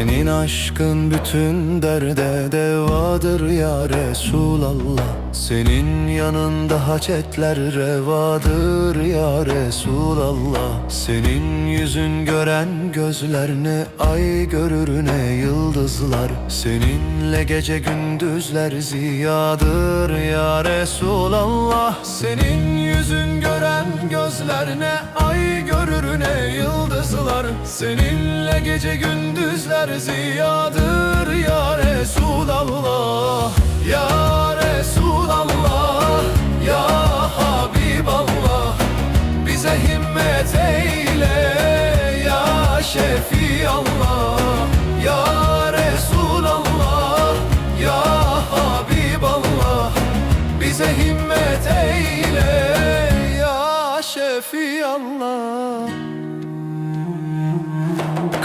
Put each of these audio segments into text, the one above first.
aşkın bütün derde devadır ya Resulallah. Senin yanında haçetler revadır ya Resulallah. Senin yüzün gören gözler ne ay görür ne yıldızlar. Seninle gece gündüzler ziyadır ya Resulallah. Senin yüzün gören gözler ne ay görür ne yıldızlar. Seninle gece gündüzler ziyadır ya Resulallah Ya Resulallah Ya Habiballah. Bize himmet eyle Ya Şefiallah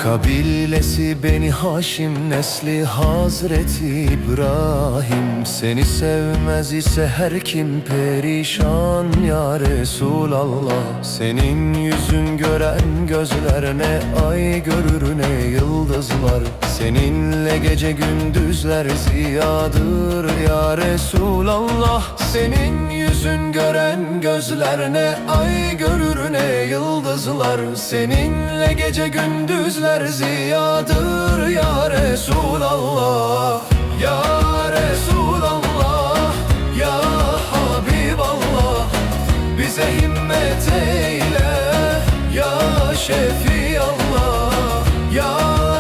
Kabilesi Beni Haşim nesli Hazreti İbrahim. Seni sevmez ise her kim perişan ya Resulallah. Senin yüzün gören gözler ne ay görür ne yıldızlar. Seninle gece gündüzler ziyadır ya Resulallah. Senin yüzün gören gözler ne ay görür ne yıldızlar. Seninle gece gündüzler ziyadır ya Resulallah. Ya Resulallah Ya Habiballah. Bize himmet eyle Ya Şefiallah. Ya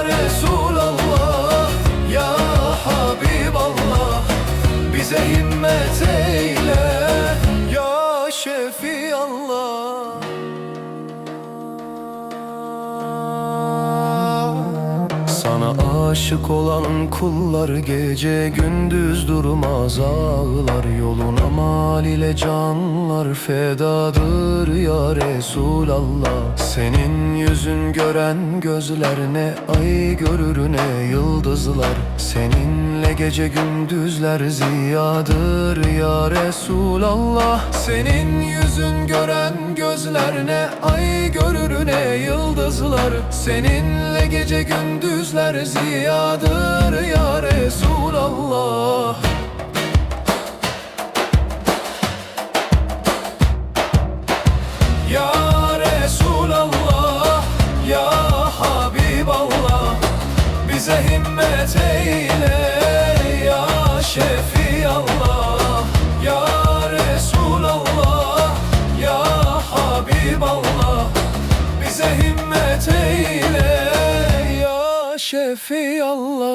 Resulallah Ya Habiballah. Bize himmet eyle Ya Şefiallah Sana aşık olan kullar gece gündüz durmaz ağlar Yoluna mal ile canlar fedadır ya Resulallah. Senin yüzün gören gözler ne ay görür ne yıldızlar. Seninle gece gündüzler ziyadır ya Resulallah. Senin yüzün gören gözler ne ay görür ne yıldızlar. Seninle gece gündüzler ziyadır ya Resulallah. Ya Resulallah Ya Habiballah. Bize himmet eyle Ya Şefiallah himmet eyle Ya Şefiallah